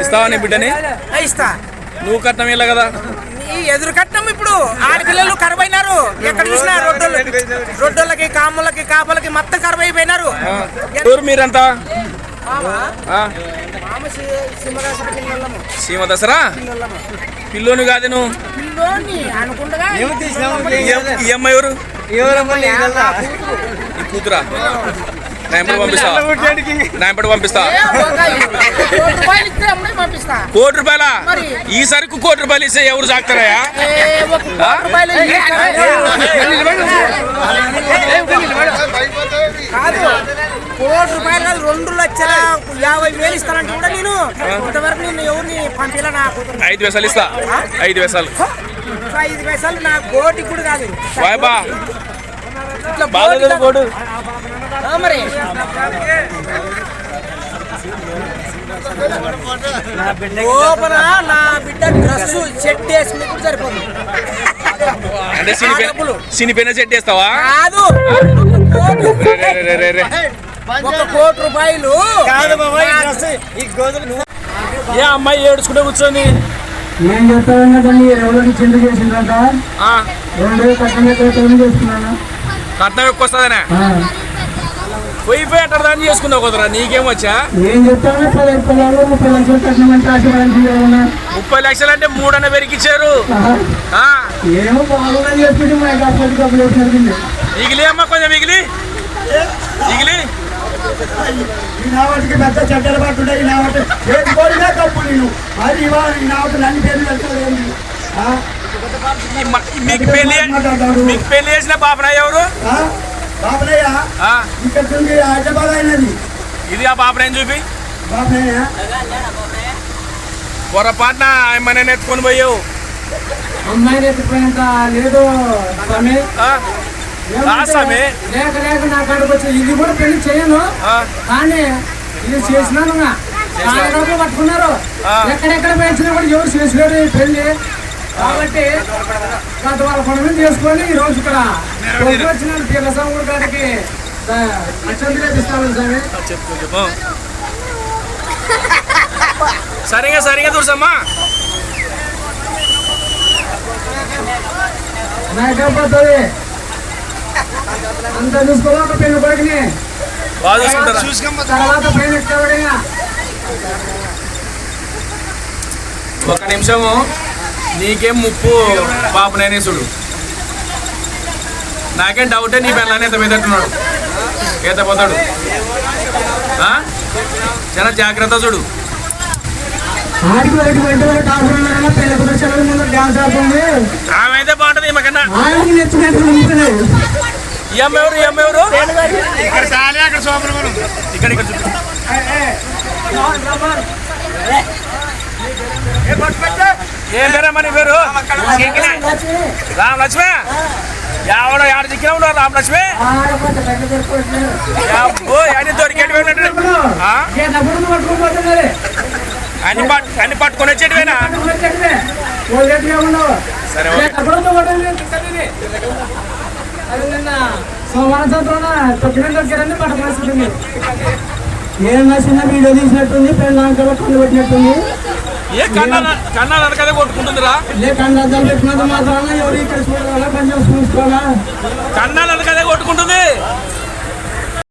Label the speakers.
Speaker 1: ఇస్తావా నీ బిడ్డని?
Speaker 2: ఇస్తా.
Speaker 1: నువ్వు కట్నం ఇలా కదా.
Speaker 2: ఈ ఎదురు కట్టం ఇప్పుడు. ఆడపిల్లలు కరువైనారు. ఎక్కడ చూసినా రొడ్డోళ్ళు రొడ్డోళ్ళకి కాములకి కాపులకి మొత్తం కరువు అయిపోయినారు
Speaker 1: ఎవరు మీరంతా. సీమ దసరా పిల్లోని కాదు నువ్వు. ఈ అమ్- ఈ అమ్మాయి ఎవరు? ఈ కూతురా? పంపిస్తా
Speaker 2: కోటి రూపాయలు.
Speaker 1: ఈ సరుకు కోటి రూపాయలు ఇస్తే ఎవరు
Speaker 2: ఒక కోటి రూపాయలు కాదు రెండు లక్షల యాభై వేలు ఇస్తానంటే కూడా నేను ఇంతవరకు నేను ఎవరిని పంపిలా నా కూతురు
Speaker 1: ఐదు వేసాలు ఇస్తా ఐదు వేసాలు
Speaker 2: ఐదు పైసలు నా కోటి కూడా కాదు
Speaker 1: బాగా కోడు
Speaker 2: మరి లోపల నా బిడ్డ డ్రెస్ సెట్ వేసుకుని కూడా
Speaker 1: అంటే సినిపైన సెట్ చేస్తావా?
Speaker 2: కాదు. ఒక కోటి- రూపాయలు.
Speaker 1: ఏ అమ్మాయి ఏడుచుకుంటే కూర్చొని?
Speaker 3: చెప్తావన్నా దాన్ని ఎవరికి చింత చేసిందంట
Speaker 1: ఆ,
Speaker 3: రెండు కట్టం ఎక్కడ చేసుకున్నాను
Speaker 1: కట్నం ఎక్కువ వస్తుందనే? పోయి అట్ట దాన్ని చేసుకున్నావు కుదరా నీకేం వచ్చా?
Speaker 3: ఏం చెప్తావన్నా పది పిల్లలు ముప్పై లక్షలు
Speaker 1: ముప్పై లక్షలు అంటే మూడన్న పెరిగిచ్చారు.
Speaker 3: ఏమో బాగుందని చెప్పి మా
Speaker 1: మిగిలి అమ్మ కొంచెం మిగిలి. మిగిలి.
Speaker 3: ఈ నావటికి పెద్ద చెడ్డలు పట్టుంటాయి ఈ నావటి చేసుకోడినా తప్పు నేను. అది ఇవాళ ఈ నావటి నన్ను పేరు పెట్టలేదు
Speaker 1: ఈ మ- మీకు పెళ్ళి మీకు పెళ్ళి చేసిన పాపన ఎవరు? ఇది ఆ ఏం చూపి? పొరపాటున ఆయమ్మనే ఎత్తుకొని పోయావు.
Speaker 3: అమ్మాయిని ఎత్తిపోయినంత లేదు స్వామి.
Speaker 1: ఆ, ఆ స్వామి.
Speaker 3: లేక లేక నా కాడికి వచ్చి ఇది కూడా పెళ్ళి చేయను.
Speaker 1: ఆ,
Speaker 3: కానీ ఇది చేసినాను పట్టుకున్నారు. ఎక్కడెక్కడ పెంచినా కూడా ఎవరు చేసినారు ఈ పెళ్ళి? కాబట్టి గత వాళ్ళ పనులు చేసుకొని ఈ రోజు ఇక్కడ వచ్చిన పిల్ల సంగుడు కాడికి అచ్చంది రేపిస్తాను స్వామి.
Speaker 1: చెప్పు చెప్పు సరిగా సరిగా చూసమ్మా
Speaker 3: నాకపోతుంది అంత చూసుకోవాలి ఒక పెళ్ళి కొడుకుని.
Speaker 1: బాగా చూసుకుంటారా?
Speaker 3: తర్వాత పెళ్ళి ఇస్తాడు
Speaker 1: ఒక నిమిషము. నీకేం ముప్పు పాపనైనా చూడు నాకేం డౌటే నీ పిల్లని ఎంత పెద్దట్టున్నాడు ఈత పోతాడు ఆ? చాలా జాగ్రత్త చూడు
Speaker 3: ఆడికి వాడికి వెంట వెంట డాన్స్ ఉన్నారన్న పెళ్ళి ప్రదర్శనల ముందు డాన్స్ ఆడుతుంది
Speaker 1: ఆమె అయితే బాగుంటది అమ్మ ఎవరు ఎవరు ఇక్కడ ఇక్కడ చూడు ఏం పేరమ్మా నీ పేరు? రామ్ లక్ష్మి ఎవడో ఆడ దిక్కిన ఉన్నాడు రామ్ లక్ష్మి
Speaker 3: ఆడపోతే పెద్ద దొరుకుతున్నారు
Speaker 1: అబ్బో అన్ని దొరికేటి అన్ని పట్ అన్ని పట్టుకొని వచ్చేటివేనా? సరే
Speaker 3: సోమవారం సంవత్సరం తొక్కిన దొరికారని పట్ట పరిస్థితుంది ఏమన్నా చిన్న వీడియో తీసినట్టుంది పెళ్ళాంకలో కళ్ళు పెట్టినట్టుంది.
Speaker 1: ఏ కన్నా కన్నా నరకదే కొట్టుకుంటుందిరా.
Speaker 3: లే కళ్ళు అద్దాలు పెట్టినంత మాత్రాన ఎవరు ఇక్కడ చూడాలా పని చూసుకోవాలా
Speaker 1: కన్నా నరకదే కొట్టుకుంటుంది.